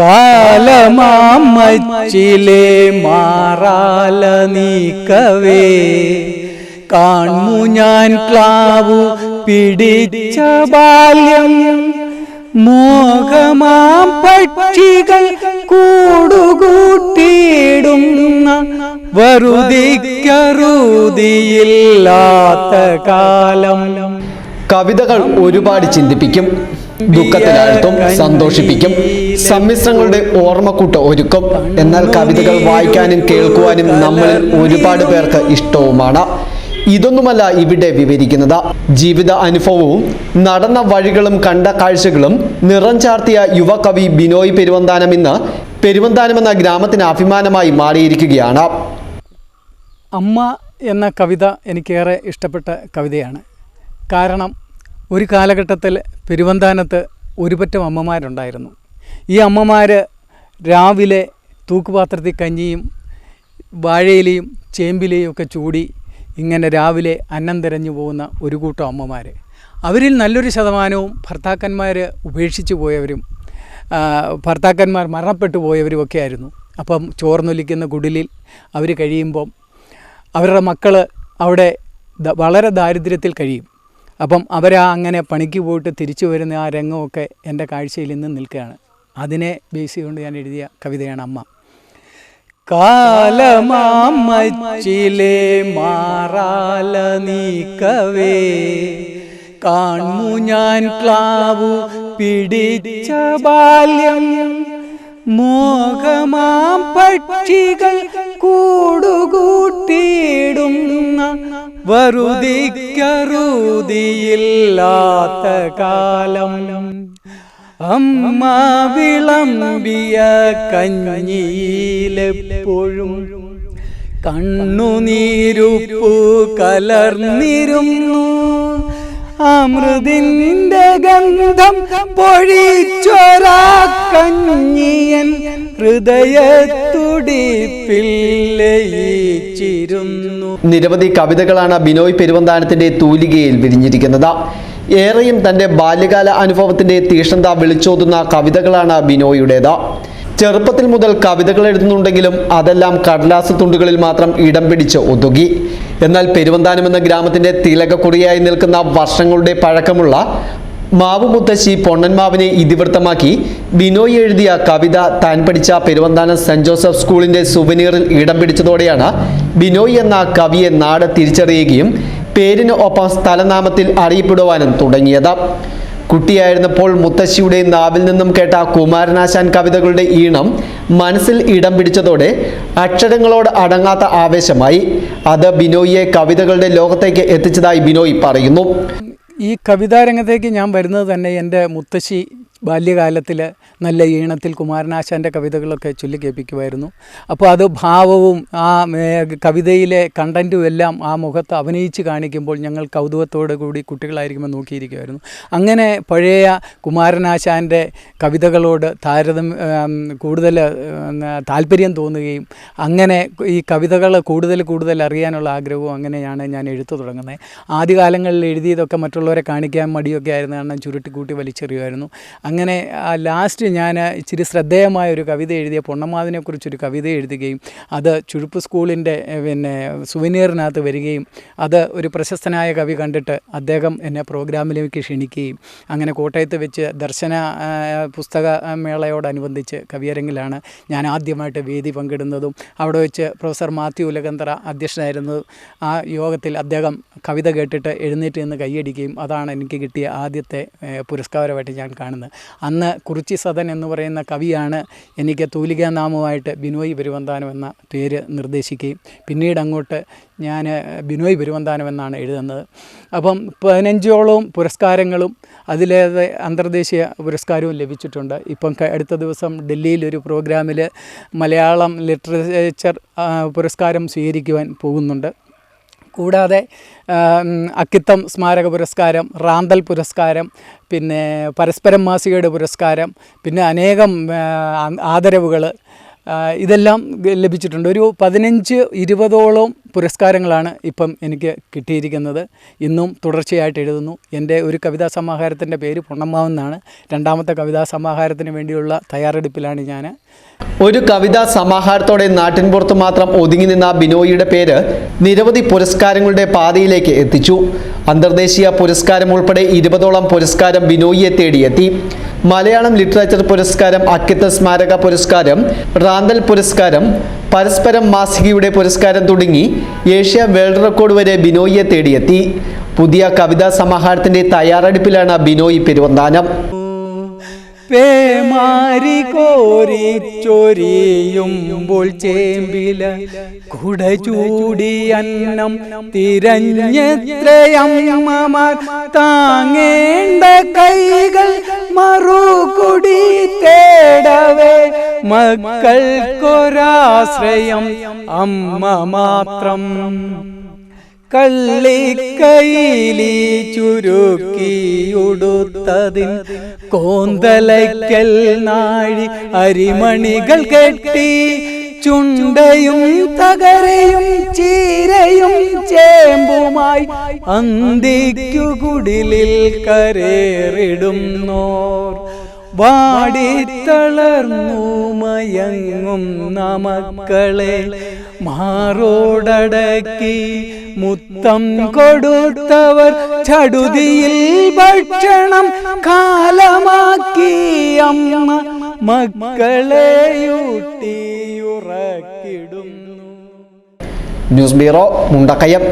കാലമാമച്ചിലെ മാറാല നീക്കവേ. കാൺമു ഞാൻ ക്ലാവു പിടിച്ച ബാല്യം. മോഹമാം പക്ഷികൾ കൂടുകൂട്ടിയിടുന്ന വെറുതിക്കറുതിയില്ലാത്ത കാലം. കവിതകൾ ഒരുപാട് ചിന്തിപ്പിക്കും. ദുഃഖത്തിലാഴ്ത്തും സന്തോഷിപ്പിക്കും. സമ്മിശ്രങ്ങളുടെ ഓർമ്മക്കൂട്ട് ഒരുക്കും. എന്നാൽ കവിതകൾ വായിക്കാനും കേൾക്കുവാനും നമ്മൾ ഒരുപാട് പേർക്ക് ഇഷ്ടവുമാണ്. ഇതൊന്നുമല്ല ഇവിടെ വിവരിക്കുന്നത്. ജീവിത അനുഭവവും നടന്ന വഴികളും കണ്ട കാഴ്ചകളും നിറം ചാർത്തിയ യുവകവി ബിനോയ് പെരുവന്താനം ഇന്ന് പെരുവന്താനം എന്ന ഗ്രാമത്തിന് അഭിമാനമായി മാറിയിരിക്കുകയാണ്. അമ്മ എന്ന കവിത എനിക്കേറെ ഇഷ്ടപ്പെട്ട കവിതയാണ്. കാരണം ഒരു കാലഘട്ടത്തിൽ പെരുവന്താനത്ത് ഒരുപറ്റം അമ്മമാരുണ്ടായിരുന്നു. ഈ അമ്മമാർ രാവിലെ തൂക്കുപാത്രത്തിൽ കഞ്ഞിയും വാഴയിലയും ചേമ്പിലയും ഒക്കെ ചൂടി ഇങ്ങനെ രാവിലെ അന്നം തിരഞ്ഞു പോകുന്ന ഒരു കൂട്ടം അമ്മമാർ അവരിൽ നല്ലൊരു ശതമാനവും ഭർത്താക്കന്മാർ ഉപേക്ഷിച്ച് പോയവരും ഭർത്താക്കന്മാർ മരണപ്പെട്ടു പോയവരുമൊക്കെ ആയിരുന്നു. അപ്പം ചോർന്നൊലിക്കുന്ന കുടിലിൽ അവർ കഴിയുമ്പം അവരുടെ മക്കൾ അവിടെ വളരെ ദാരിദ്ര്യത്തിൽ കഴിയും. അപ്പം അവരാ അങ്ങനെ പണിക്ക് പോയിട്ട് തിരിച്ചു വരുന്ന ആ രംഗമൊക്കെ എന്റെ കാഴ്ചയിൽ ഇന്ന് നിൽക്കുകയാണ്. അതിനെ ബേസ് ചെയ്തുകൊണ്ട് ഞാൻ എഴുതിയ കവിതയാണ് അമ്മ. കാലമാമച്ചിലെ മാറാല കാൺമു ഞാൻ ക്ലാവു പിടിച്ച ബാല്യം. മോഹമാം പക്ഷികൾ കൂടുകൂട്ടിയിടുന്ന വറുതിക്കറുതിയില്ലാത്ത കാലം. അമ്മ വിളമ്പിയ കഞ്ഞിയിലെപ്പോഴും കണ്ണുനീരുപ്പു കലർന്നിരുന്നു. അമൃതിന്റെ ഗന്ധം പൊഴിച്ചൊരാ കഞ്ഞിയൻ ഹൃദയത്തുടിപ്പിൽ ലയിച്ചിരുന്നു നിരവധി കവിതകളാണ് ബിനോയ് പെരുവന്താനത്തിന്റെ തൂലികയിൽ വിരിഞ്ഞിരിക്കുന്നത്. ഏറെയും തന്റെ ബാല്യകാല അനുഭവത്തിന്റെ തീഷ്ണത വിളിച്ചോതുന്ന കവിതകളാണ് ബിനോയുടേത് ചെറുപ്പത്തിൽ മുതൽ കവിതകൾ എഴുതുന്നുണ്ടെങ്കിലും അതെല്ലാം കടലാസ് തുണ്ടുകളിൽ മാത്രം ഇടം പിടിച്ച് ഒതുങ്ങി എന്നാൽ പെരുവന്താനം എന്ന ഗ്രാമത്തിന്റെ തിലകക്കുറിയായി നിൽക്കുന്ന വർഷങ്ങളുടെ പഴക്കമുള്ള മാവു മുത്തശ്ശി പൊണ്ണൻമാവിനെ ഇതിവൃത്തമാക്കി. ബിനോയ് എഴുതിയ കവിത താൻ പഠിച്ച പെരുവന്താനം സെന്റ് ജോസഫ് സ്കൂളിന്റെ സുവനീറിൽ ഇടം പിടിച്ചതോടെയാണ് ബിനോയ് എന്ന കവിയെ നാട് തിരിച്ചറിയുകയും പേരിന് ഒപ്പം സ്ഥലനാമത്തിൽ അറിയപ്പെടുവാനും തുടങ്ങിയത്. കുട്ടിയായിരുന്നപ്പോൾ മുത്തശ്ശിയുടെ നാവിൽ നിന്നും കേട്ട കുമാരനാശാൻ കവിതകളുടെ ഈണം മനസ്സിൽ ഇടം പിടിച്ചതോടെ അക്ഷരങ്ങളോട് അടങ്ങാത്ത ആവേശമായി. അത് ബിനോയിയെ കവിതകളുടെ ലോകത്തേക്ക് എത്തിച്ചതായി ബിനോയ് പറയുന്നു. ഈ കവിതാരംഗത്തേക്ക് ഞാൻ വരുന്നത് തന്നെ എന്റെ മുത്തശ്ശി ബാല്യകാലത്തിൽ നല്ല ഈണത്തിൽ കുമാരനാശാന്റെ കവിതകളൊക്കെ ചൊല്ലിക്കേൾപ്പിക്കുമായിരുന്നു അപ്പോൾ അത് ഭാവവും ആ കവിതയിലെ കണ്ടന്റും എല്ലാം ആ മുഖത്ത് അഭിനയിച്ച് കാണിക്കുമ്പോൾ ഞങ്ങൾ കൗതുകത്തോടു കൂടി കുട്ടികളായിരിക്കുമ്പോൾ നോക്കിയിരിക്കുമായിരുന്നു. അങ്ങനെ പഴയ കുമാരനാശാന്റെ കവിതകളോട് താരതമ്യ കൂടുതൽ താല്പര്യം തോന്നുകയും അങ്ങനെ ഈ കവിതകൾ കൂടുതൽ കൂടുതൽ അറിയാനുള്ള ആഗ്രഹവും അങ്ങനെയാണ് ഞാൻ എഴുത്തു തുടങ്ങുന്നത്. ആദ്യകാലങ്ങളിൽ എഴുതിയതൊക്കെ മറ്റുള്ളവരെ കാണിക്കാൻ മടിയൊക്കെ ആയിരുന്നു കാരണം ചുരുട്ടിക്കൂട്ടി വലിച്ചെറിയുമായിരുന്നു. അങ്ങനെ ആ ലാസ്റ്റ് ഞാൻ ഇച്ചിരി ശ്രദ്ധേയമായ ഒരു കവിത എഴുതിയ പൊണ്ണമാതിനെക്കുറിച്ചൊരു കവിത എഴുതുകയും അത് ചുഴുപ്പ് സ്കൂളിന്റെ പിന്നെ സുവനീറിനകത്ത് വരികയും അത് ഒരു പ്രശസ്തനായ കവി കണ്ടിട്ട് അദ്ദേഹം എന്നെ പ്രോഗ്രാമിലേക്ക് ക്ഷണിക്കുകയും അങ്ങനെ കോട്ടയത്ത് വെച്ച് ദർശന പുസ്തക മേളയോടനുബന്ധിച്ച് കവിയരങ്ങിലാണ് ഞാൻ ആദ്യമായിട്ട് വേദി പങ്കിടുന്നതും അവിടെ വെച്ച് പ്രൊഫസർ മാത്യു ഉലകന്തറ അധ്യക്ഷനായിരുന്നു. ആ യോഗത്തിൽ അദ്ദേഹം കവിത കേട്ടിട്ട് എഴുന്നേറ്റ് നിന്ന് കൈയടിക്കുകയും അതാണ് എനിക്ക് കിട്ടിയ ആദ്യത്തെ പുരസ്കാരമായിട്ട് ഞാൻ കാണുന്നത്. അന്ന് കുറിച്ചി സദൻ എന്ന് പറയുന്ന കവിയാണ് എനിക്ക് തൂലികാനാമമായിട്ട് ബിനോയ് പെരുവന്താനം എന്ന പേര് നിർദ്ദേശിക്കുകയും പിന്നീട് അങ്ങോട്ട് ഞാൻ ബിനോയ് പെരുവന്താനം എന്നാണ് എഴുതുന്നത്. അപ്പം പതിനഞ്ചോളവും പുരസ്കാരങ്ങളും അതിലേറെ അന്തർദേശീയ പുരസ്കാരവും ലഭിച്ചിട്ടുണ്ട്. ഇപ്പം അടുത്ത ദിവസം ഡൽഹിയിൽ ഒരു പ്രോഗ്രാമിൽ മലയാളം ലിറ്ററേച്ചർ പുരസ്കാരം സ്വീകരിക്കുവാൻ പോകുന്നുണ്ട്. കൂടാതെ അക്കിത്തം സ്മാരക പുരസ്കാരം റാന്തൽ പുരസ്കാരം പിന്നെ പരസ്പരം മാസികയുടെ പുരസ്കാരം പിന്നെ അനേകം ആദരവുകൾ ഇതെല്ലാം ലഭിച്ചിട്ടുണ്ട്. ഒരു പതിനഞ്ച് ഇരുപതോളം പുരസ്കാരങ്ങളാണ് ഇപ്പം എനിക്ക് കിട്ടിയിരിക്കുന്നത്. ഇന്നും തുടർച്ചയായിട്ട് എഴുതുന്നു. എന്റെ ഒരു കവിതാ സമാഹാരത്തിന്റെ പേര് പൊണ്ണമ്മാവെന്നാണ് രണ്ടാമത്തെ കവിതാ സമാഹാരത്തിന് വേണ്ടിയുള്ള തയ്യാറെടുപ്പിലാണ് ഞാൻ. ഒരു കവിതാ സമാഹാരത്തോടെ നാട്ടിൻപുറത്ത് മാത്രം ഒതുങ്ങി നിന്ന ബിനോയിയുടെ പേര് നിരവധി പുരസ്കാരങ്ങളുടെ പാതയിലേക്ക് എത്തിച്ചു. അന്തർദേശീയ പുരസ്കാരം ഉൾപ്പെടെ ഇരുപതോളം പുരസ്കാരം ബിനോയിയെ തേടിയെത്തി. മലയാളം ലിറ്ററേച്ചർ പുരസ്കാരം അക്കിത്ത സ്മാരക പുരസ്കാരം റാന്തൽ പുരസ്കാരം പരസ്പരം മാസികയുടെ പുരസ്കാരം തുടങ്ങി ഏഷ്യ വേൾഡ് റെക്കോർഡ് വരെ ബിനോയിയെ തേടിയെത്തി. പുതിയ കവിതാ സമാഹാരത്തിന്റെ തയ്യാറെടുപ്പിലാണ് ബിനോയി പെരുവന്താനം. പേമാരി കോരി ചൊരിയുമ്പോൾ ചേമ്പില കുട ചൂടി അന്നം തിരഞ്ഞെത്രയമ്മമാർ താങ്ങേണ്ട കൈകൾ മറുകുടി തേടവേ. മക്കൾക്കൊരാശ്രയം അമ്മ മാത്രം. കള്ളിക്കൈലി ചുരുക്കിയുടുത്തതിൻ കോന്തലയ്ക്കൽ നാഴി അരിമണികൾ കെട്ടി ചുണ്ടയും തകരയും ചീരയും ചേമ്പുമായി അന്തിക്കു കുടിലിൽ കരേറിടുന്നോർ. വാടിത്തളർന്നു മയങ്ങും നമക്കളെ മാറോടടക്കി മുത്തം കൊടുത്തവർ ചടുതിയിൽ ഭക്ഷണം കാലമാക്കി അമ്മ മക്കളെയൂട്ടിയുറക്കിടുന്നു. News bureau Mundakayam.